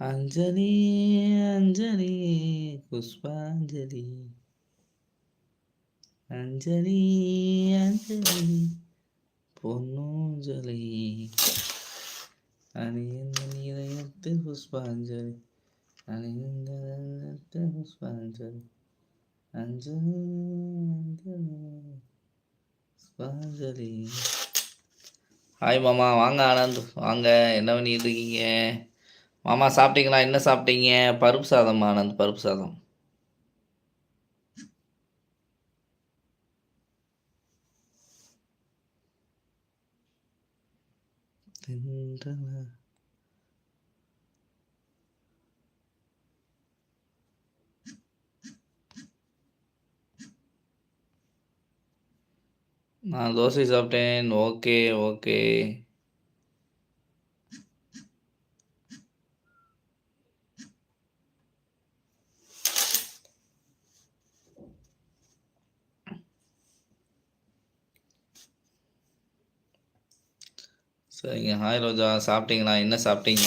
அஞ்சலி அஞ்சலி புஷ்பாஞ்சலி அஞ்சலி அஞ்சலி பொன்னூஞ்சலி அணிந்த நிலையத்தில் புஷ்பாஞ்சலி அணிந்த புஷ்பாஞ்சலி அஞ்சலி அஞ்சலி புஷ்பாஞ்சலி ஹாய் மாமா. வாங்க ஆனந்த். வாங்க. என்ன பண்ணிட்டு இருக்கீங்க? மாமா சாப்பிட்டீங்களா? என்ன சாப்பிட்டீங்க? பருப்பு சாதம் ஆனந்த். பருப்பு சாதம். தென்றலா. நான் தோசை சாப்பிட்டேன். Okay okay. சரிங்க. ஹாய் ரோஜா சாப்பிட்டீங்களா? என்ன சாப்பிட்டீங்க?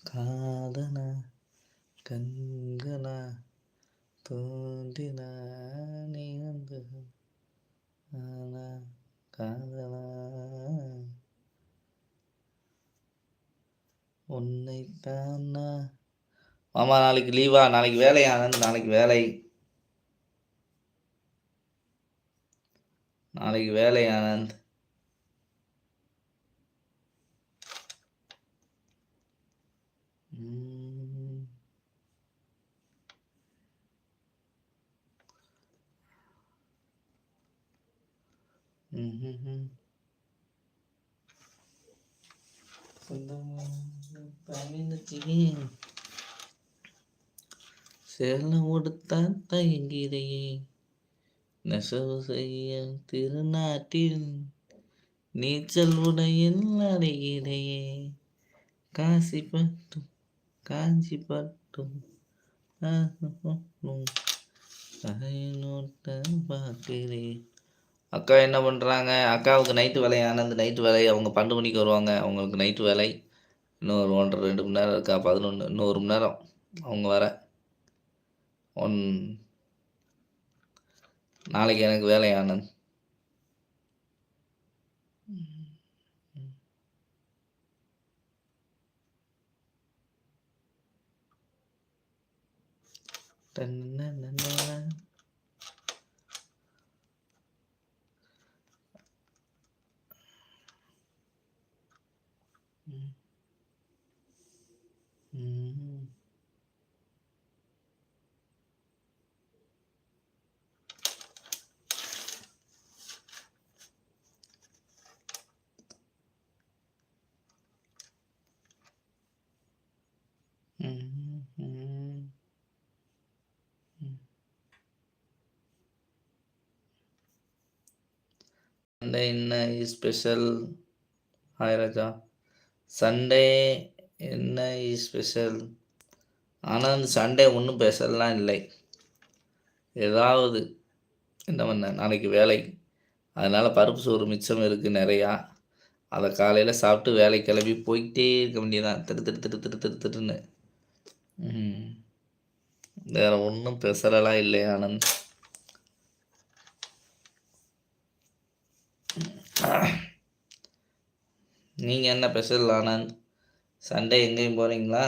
காதலா கண்களா தோன்றினா நீ வந்து ஆனா காதலா உன்னைத்தானா மாமா நாளைக்கு லீவா நாளைக்கு வேலையா? ஆனந்த் நாளைக்கு வேலை. நாளைக்கு வேலை ஆனந்த் சேலம் சொந்தமா உடுத்தா தயங்கிறையே நெசவு செய்ய திருநாட்டில் நீச்சல் உடையில் அடைகிறையே காசி பட்டும் காஞ்சி பட்டும் பார்க்கிறேன். அக்கா என்ன பண்ணுறாங்க அக்காவுக்கு நைட்டு வேலை ஆனந்த் நைட்டு வேலை அவங்க பன்னெண்டு மணிக்கு வருவாங்க. அவங்களுக்கு நைட்டு வேலை. இன்னும் ஒரு ஒன்றரை ரெண்டு மணி நேரம் இருக்கா? பதினொன்று இன்னும் ஒரு மணி நேரம். அவங்க வர. ஒன் நாளைக்கு எனக்கு வேலை ஆனந்த். தன்னன்னன்னா. ம். ம். ம். ம். சண்டே என்ன ஸ்பெஷல் ஹாய் ராஜா சண்டே என்ன ஸ்பெஷல் ஆனால் அந்த சண்டே ஒன்றும் ஸ்பெஷல்லாம் இல்லை. ஏதாவது என்ன பண்ண நாளைக்கு வேலை. அதனால் பருப்பு சோறு மிச்சம் இருக்குது நிறையா. அதை காலையில் சாப்பிட்டு வேலை கிளம்பி போய்கிட்டே இருக்க வேண்டியதான் திரு திரு திரு திரு திரு திருன்னு. வேறு வேற ஒன்றும் பெசலலாம் இல்லை ஆனந்த். நீங்கள் என்ன ஸ்பெஷல் ஆனந்த்? சண்டே எங்கேயும் போகிறீங்களா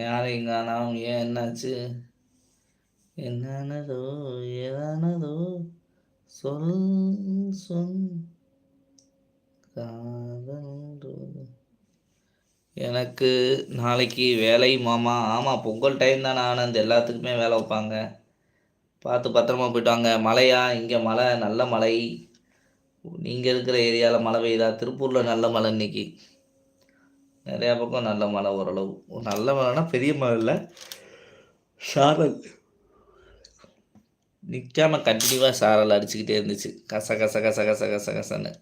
யாரையும் காணோம் ஏன் என்னாச்சு? என்னானதோ ஏதானதோ சொல் சொல் எனக்கு நாளைக்கு வேலை மாமா. ஆமாம் பொங்கல் டைம் தானே. ஆனந்த் எல்லாத்துக்குமே வேலை வைப்பாங்க. பார்த்து பத்திரமா போயிட்டு வாங்க. மழையா? இங்கே மழை. நல்ல மழை. நீங்கள் இருக்கிற ஏரியாவில் மழை பெய்யுதா? திருப்பூரில் நல்ல மழை இன்னைக்கு. நிறையா பக்கம் நல்ல மழை ஓரளவு. நல்ல மழைனா பெரிய மழை இல்லை. சாரல். நிற்காம கண்டினியூவாக சாரல் அடிச்சுக்கிட்டே இருந்துச்சு. கச கச கச கச கச கசன்னு.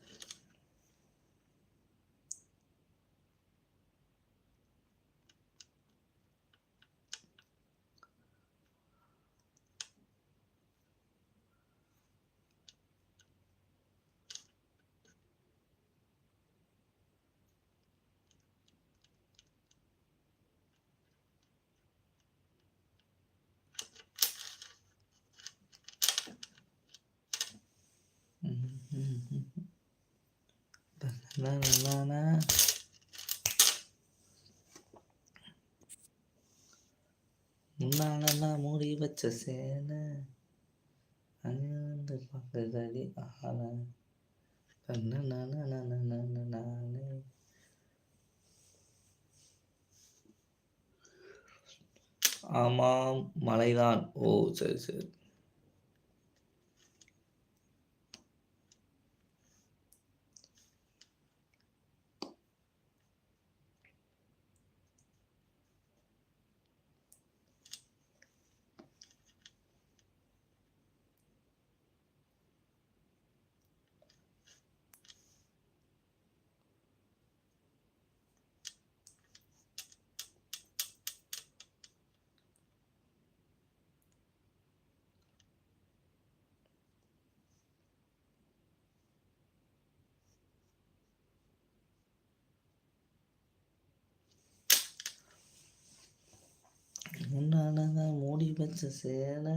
முன்னாலெல்லாம் மூடி வச்ச சேனை. அங்கிருந்து பார்க்குறதடி ஆன. கண்ணு நானே ஆமாம் மலைதான். ஓ சரி சரி. முன்னாலதான் வச்ச சேலை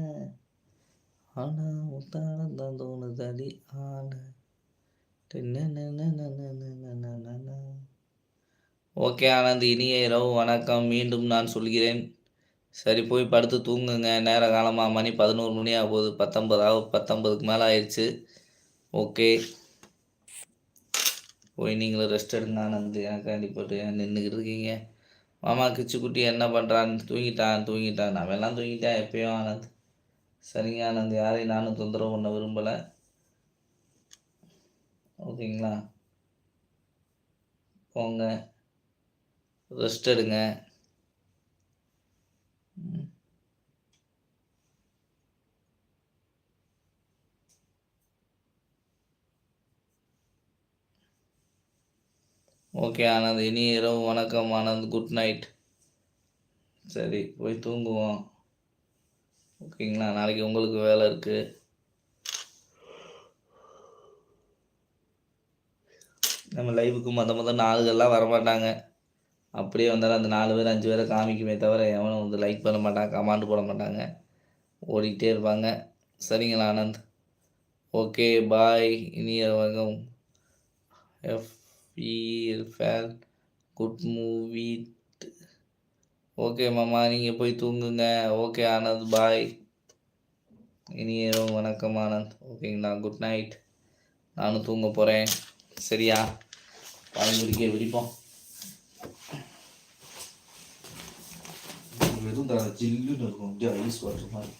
ஆனா முத்தான தான் தோணுதடி ஆன ஓகே ஆனந்த் இனிய இரவு வணக்கம் மீண்டும் நான் சொல்கிறேன் சரி போய் படுத்து தூங்குங்க நேர காலமாக மணி பதினோரு மணி ஆக போகுது பத்தொம்பது ஆக பத்தொம்பதுக்கு மேலே ஆயிடுச்சு ஓகே போய் நீங்களும் ரெஸ்ட் எடுங்க ஆனந்த் எனக்காண்டி போட்டு நின்றுக்கிட்டு இருக்கீங்க மாமா கிச்சுக்குட்டி என்ன பண்ணுறான் தூங்கிட்டான் தூங்கிட்டான். நான் எல்லாம் தூங்கிட்டேன் எப்பயும் ஆனந்த். சரிங்க ஆனந்த் யாரையும் நானும் தொந்தரவு பண்ண விரும்பலை. ஓகேங்களா? போங்க. ரெஸ்ட் எடுங்க. ஓகே ஆனந்த் இனி இரவு வணக்கம் ஆனந்த். குட் நைட் சரி போய் தூங்குவோம். ஓகேங்களா நாளைக்கு உங்களுக்கு வேலை இருக்குது நம்ம லைவுக்கு மொத்த மொத நாளுகள்லாம் வரமாட்டாங்க. அப்படியே வந்தாலும் அந்த நாலு பேர் அஞ்சு பேரை காமிக்குமே தவிர எவனும் வந்து லைக் பண்ண மாட்டாங்க கமாண்ட் போட மாட்டாங்க. ஓடிக்கிட்டே இருப்பாங்க. சரிங்களா ஆனந்த்? ஓகே பாய் இனி இயற்கை எஃப் ஃபீல் ஃபேல் குட் மூவி ஓகே மாமா நீங்கள் போய் தூங்குங்க. ஓகே ஆனந்த் பாய் இனிய வணக்கம் ஆனந்த். ஓகேங்களா குட் நைட் நானும் தூங்க போகிறேன் சரியா? பால் குடிக்க விடிப்போம். வெறும் ஜில்லுன்னு இருக்கும். அப்படியே ஐஸ் வாட்டர் மாதிரி.